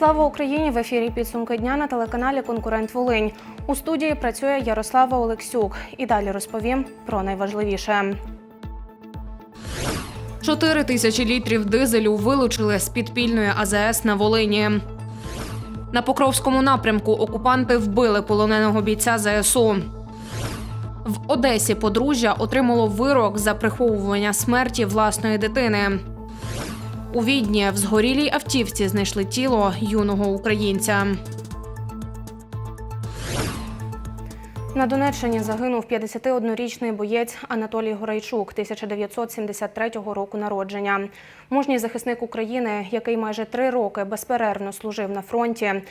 Слава Україні! В ефірі підсумки дня на телеканалі Конкурент Волинь. У студії працює Ярослава Олексюк. І далі розповім про найважливіше. Чотири тисячі літрів дизелю вилучили з підпільної АЗС на Волині. На Покровському напрямку окупанти вбили полоненого бійця ЗСУ. В Одесі подружжя отримало вирок за приховування смерті власної дитини. У Відні в згорілій автівці знайшли тіло юного українця. На Донеччині загинув 51-річний боєць Анатолій Горайчук, 1973 року народження. Мужній захисник України, який майже три роки безперервно служив на фронті.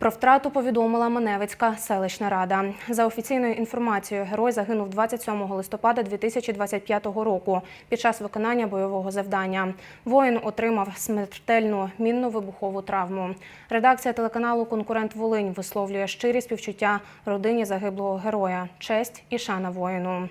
Про втрату повідомила Маневицька селищна рада. За офіційною інформацією, герой загинув 27 листопада 2025 року під час виконання бойового завдання. Воїн отримав смертельну мінно-вибухову травму. Редакція телеканалу Конкурент Волинь висловлює щирі співчуття родині загиблого героя, честь і шана воїну.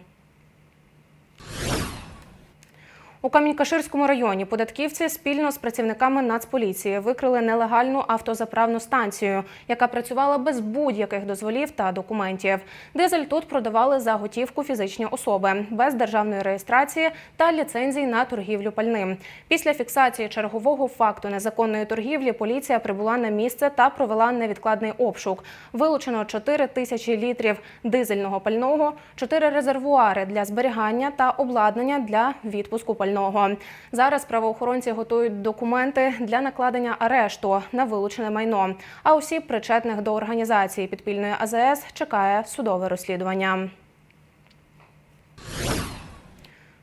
У Камінь-Каширському районі податківці спільно з працівниками Нацполіції викрили нелегальну автозаправну станцію, яка працювала без будь-яких дозволів та документів. Дизель тут продавали за готівку фізичні особи без державної реєстрації та ліцензій на торгівлю пальним. Після фіксації чергового факту незаконної торгівлі поліція прибула на місце та провела невідкладний обшук. Вилучено 4 тисячі літрів дизельного пального, 4 резервуари для зберігання та обладнання для відпуску пального. Зараз правоохоронці готують документи для накладення арешту на вилучене майно. А усіх причетних до організації підпільної АЗС, чекає судове розслідування.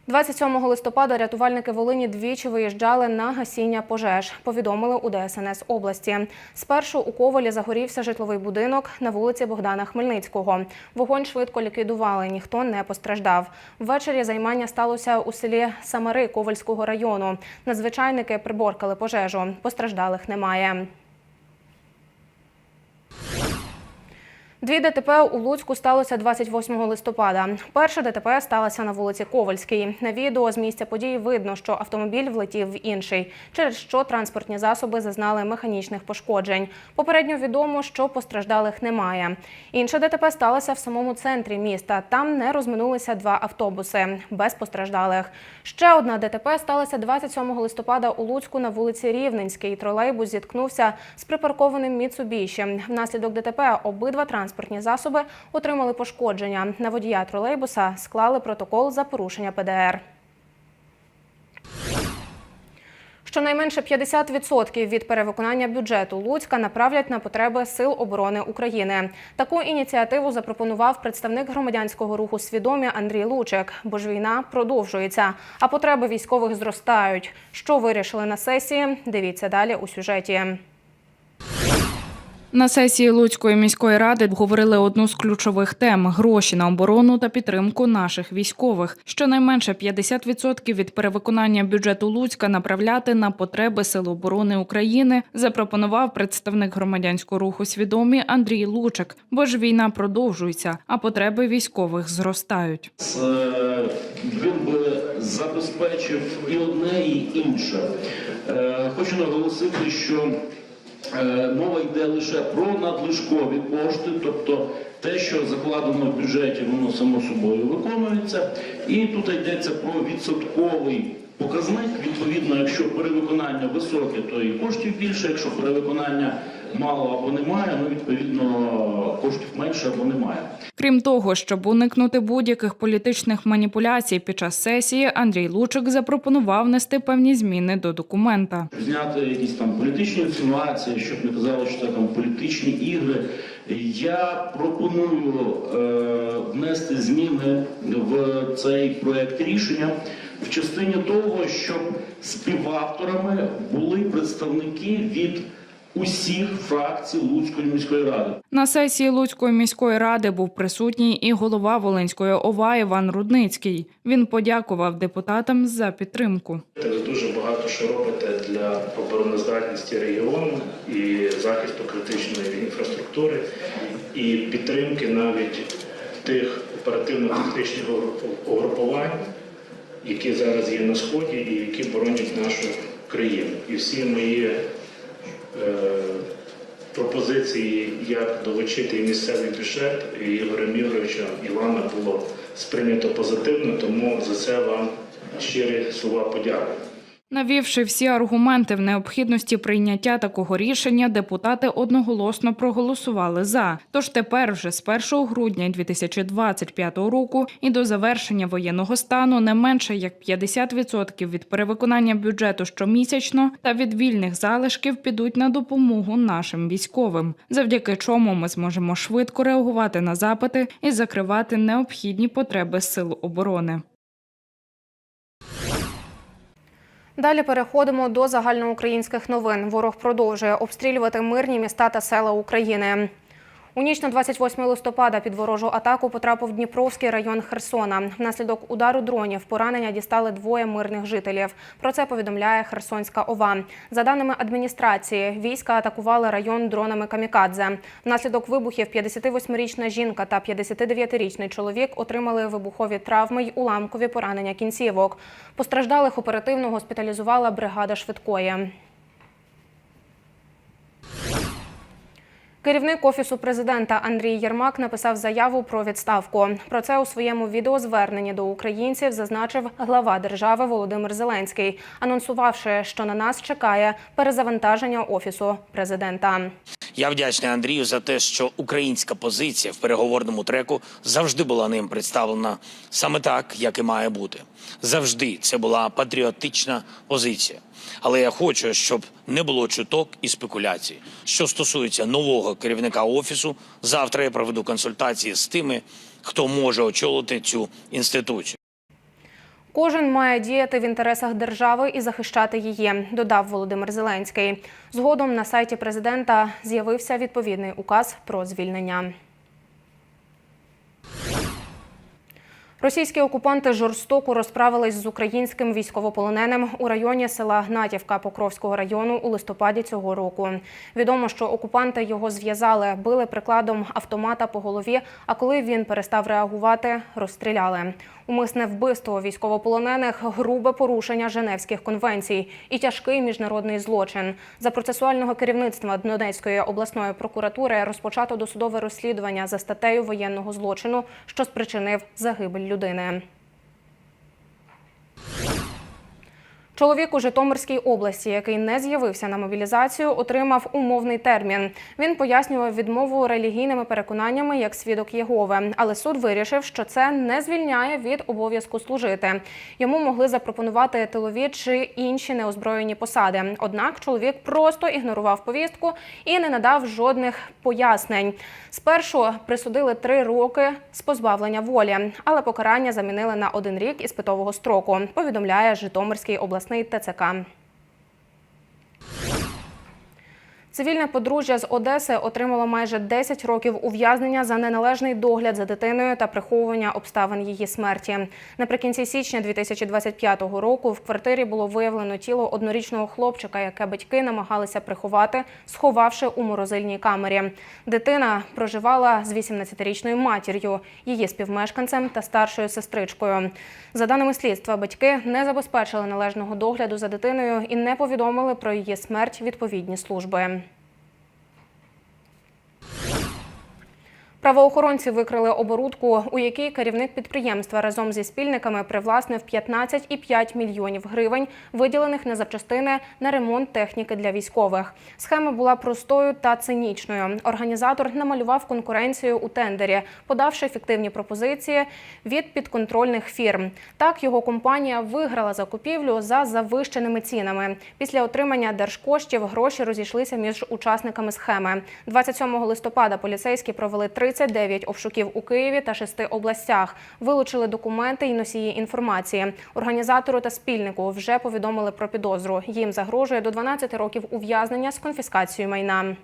27 листопада рятувальники Волині двічі виїжджали на гасіння пожеж. Повідомили у ДСНС області. Спершу у Ковалі загорівся житловий будинок на вулиці Богдана Хмельницького. Вогонь швидко ліквідували, ніхто не постраждав. Ввечері займання сталося у селі Самари Ковальського району. Надзвичайники приборкали пожежу. Постраждалих немає. Дві ДТП у Луцьку сталося 28 листопада. Перша ДТП сталася на вулиці Ковальській. На відео з місця події видно, що автомобіль влетів в інший, через що транспортні засоби зазнали механічних пошкоджень. Попередньо відомо, що постраждалих немає. Інша ДТП сталася в самому центрі міста. Там не розминулися два автобуси без постраждалих. Ще одна ДТП сталася 27 листопада у Луцьку на вулиці Рівненській. Тролейбус зіткнувся з припаркованим Міцубіші. Внаслідок ДТП обидва транспортні засоби отримали пошкодження. На водія тролейбуса склали протокол за порушення ПДР. Щонайменше 50% від перевиконання бюджету Луцька направлять на потреби Сил оборони України. Таку ініціативу запропонував представник громадянського руху свідомі Андрій Лучик. Бо ж війна продовжується, а потреби військових зростають. Що вирішили на сесії? Дивіться далі у сюжеті. На сесії Луцької міської ради обговорили одну з ключових тем гроші на оборону та підтримку наших військових. Щонайменше 50% від перевиконання бюджету Луцька направляти на потреби Сил оборони України, запропонував представник громадянського руху свідомі Андрій Лучик. Бо ж війна продовжується, а потреби військових зростають. Е, він би забезпечив і одне, і інше. Е, Хочу наголосити, що мова йде лише про надлишкові кошти, тобто те, що закладено в бюджеті, воно само собою виконується. І тут йдеться про відсотковий показник. Відповідно, якщо перевиконання високе, то і коштів більше. Якщо перевиконання мало або немає, ну відповідно коштів менше або немає. Крім того, щоб уникнути будь-яких політичних маніпуляцій під час сесії, Андрій Лучик запропонував внести певні зміни до документа. Зняти якісь там політичні інсинуації, щоб не казали, що це там політичні ігри. Я пропоную е, внести зміни в цей проект рішення в частині того, щоб співавторами були представники від усіх фракцій Луцької міської ради. На сесії Луцької міської ради був присутній і голова Волинської ОВА Іван Рудницький. Він подякував депутатам за підтримку. Ви дуже багато що робите для обороноздатності регіону і захисту критичної інфраструктури, і підтримки навіть тих оперативно-тактичних угруп- угрупувань, які зараз є на сході і які боронять нашу країну. І всі мої пропозиції, як долучити місцевий бюджет Ігоря Міровича Івана було сприйнято позитивно, тому за це вам щирі слова подяки. Навівши всі аргументи в необхідності прийняття такого рішення, депутати одноголосно проголосували за. Тож тепер, вже з 1 грудня 2025 року і до завершення воєнного стану не менше як 50% від перевиконання бюджету щомісячно та від вільних залишків підуть на допомогу нашим військовим, завдяки чому ми зможемо швидко реагувати на запити і закривати необхідні потреби сил оборони. Далі переходимо до загальноукраїнських новин. Ворог продовжує обстрілювати мирні міста та села України. У ніч на 28 листопада під ворожу атаку потрапив Дніпровський район Херсона. Внаслідок удару дронів поранення дістали двоє мирних жителів. Про це повідомляє Херсонська ОВА. За даними адміністрації, війська атакували район дронами камікадзе. Внаслідок вибухів 58-річна жінка та 59-річний чоловік отримали вибухові травми й уламкові поранення кінцівок. Постраждалих оперативно госпіталізувала бригада швидкої. Керівник офісу президента Андрій Єрмак написав заяву про відставку. Про це у своєму відеозверненні до українців зазначив глава держави Володимир Зеленський, анонсувавши, що на нас чекає перезавантаження офісу президента. Я вдячний Андрію за те, що українська позиція в переговорному треку завжди була ним представлена саме так, як і має бути. Завжди це була патріотична позиція. Але я хочу, щоб не було чуток і спекуляцій. Що стосується нового керівника офісу, завтра я проведу консультації з тими, хто може очолити цю інституцію. Кожен має діяти в інтересах держави і захищати її, додав Володимир Зеленський. Згодом на сайті президента з'явився відповідний указ про звільнення. Російські окупанти жорстоко розправились з українським військовополоненим у районі села Гнатівка Покровського району у листопаді цього року. Відомо, що окупанти його зв'язали, били прикладом автомата по голові. А коли він перестав реагувати, розстріляли. Умисне вбивство військовополонених, грубе порушення Женевських конвенцій і тяжкий міжнародний злочин. За процесуального керівництва Донецької обласної прокуратури розпочато досудове розслідування за статтею воєнного злочину, що спричинив загибель людини. Чоловік у Житомирській області, який не з'явився на мобілізацію, отримав умовний термін. Він пояснював відмову релігійними переконаннями як свідок Єгови, але суд вирішив, що це не звільняє від обов'язку служити. Йому могли запропонувати тилові чи інші неозброєні посади. Однак чоловік просто ігнорував повістку і не надав жодних пояснень. Спершу присудили три роки з позбавлення волі, але покарання замінили на один рік із питового строку. Повідомляє Житомирський обласний ТЦК. Цивільне подружжя з Одеси отримало майже 10 років ув'язнення за неналежний догляд за дитиною та приховування обставин її смерті. Наприкінці січня 2025 року в квартирі було виявлено тіло однорічного хлопчика, яке батьки намагалися приховати, сховавши у морозильній камері. Дитина проживала з 18-річною матір'ю, її співмешканцем та старшою сестричкою. За даними слідства, батьки не забезпечили належного догляду за дитиною і не повідомили про її смерть відповідні служби. Правоохоронці викрили оборудку, у якій керівник підприємства разом зі спільниками привласнив 15,5 мільйонів гривень, виділених на запчастини на ремонт техніки для військових. Схема була простою та цинічною. Організатор намалював конкуренцію у тендері, подавши фіктивні пропозиції від підконтрольних фірм. Так його компанія виграла закупівлю за завищеними цінами. Після отримання держкоштів гроші розійшлися між учасниками схеми. 27 листопада поліцейські провели 39 обшуків у Києві та шести областях. Вилучили документи і носії інформації. Організатору та спільнику вже повідомили про підозру. Їм загрожує до 12 років ув'язнення з конфіскацією майна.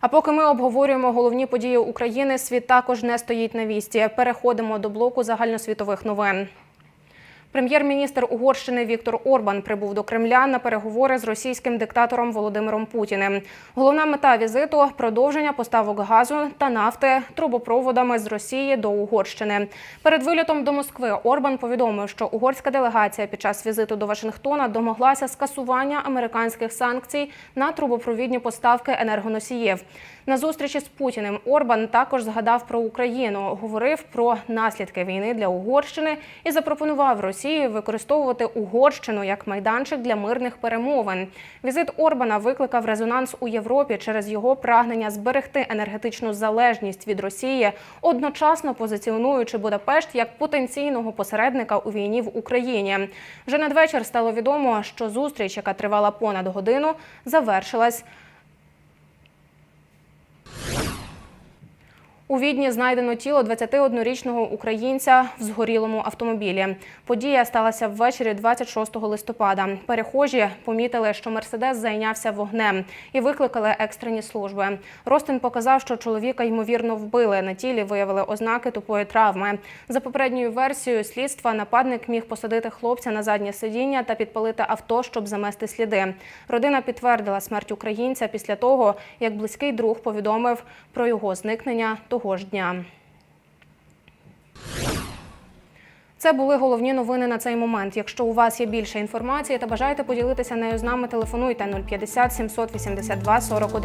А поки ми обговорюємо головні події України, світ також не стоїть на вісті. Переходимо до блоку загальносвітових новин. Прем'єр-міністр Угорщини Віктор Орбан прибув до Кремля на переговори з російським диктатором Володимиром Путіним. Головна мета візиту продовження поставок газу та нафти трубопроводами з Росії до Угорщини. Перед вилітом до Москви Орбан повідомив, що угорська делегація під час візиту до Вашингтона домоглася скасування американських санкцій на трубопровідні поставки енергоносіїв. На зустрічі з Путіним Орбан також згадав про Україну, говорив про наслідки війни для Угорщини і запропонував Росії використовувати Угорщину як майданчик для мирних перемовин. Візит Орбана викликав резонанс у Європі через його прагнення зберегти енергетичну залежність від Росії, одночасно позиціонуючи Будапешт як потенційного посередника у війні в Україні. Вже надвечір стало відомо, що зустріч, яка тривала понад годину, завершилась. У Відні знайдено тіло 21-річного українця в згорілому автомобілі. Подія сталася ввечері 26 листопада. Перехожі помітили, що мерседес зайнявся вогнем і викликали екстрені служби. Ростин показав, що чоловіка ймовірно вбили. На тілі виявили ознаки тупої травми. За попередньою версією слідства, нападник міг посадити хлопця на заднє сидіння та підпалити авто, щоб замести сліди. Родина підтвердила смерть українця після того, як близький друг повідомив про його зникнення того ж дня. Це були головні новини на цей момент. Якщо у вас є більше інформації та бажаєте поділитися нею з нами, телефонуйте 050 782 41